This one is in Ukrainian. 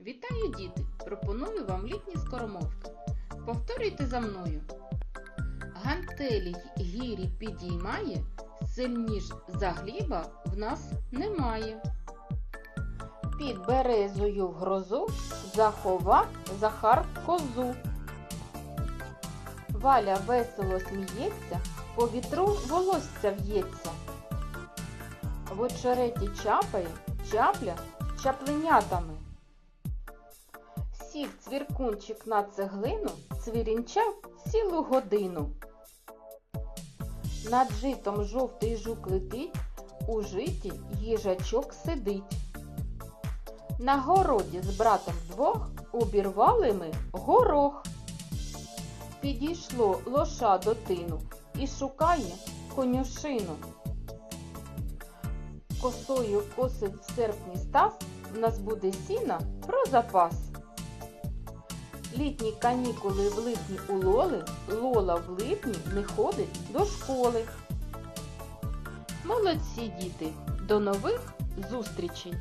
Вітаю, діти! Пропоную вам літні скоромовки. Повторюйте за мною. Гантелі гірі підіймає, сильніш за гліба в нас немає. Під березою в грозу заховав Захар козу. Валя весело сміється, по вітру волосся в'ється. В очереті чапає чапля чапленятами. Сів цвіркунчик на цеглину, цвірінчав цілу годину. Над житом жовтий жук летить, у житі їжачок сидить. На городі з братом вдвох обірвали ми горох. Підійшло лоша до тину і шукає конюшину. Косою косить в серпні став, в нас буде сіна про запас. Літні канікули в липні у Лоли, Лола в липні не ходить до школи. Молодці діти! До нових зустрічей!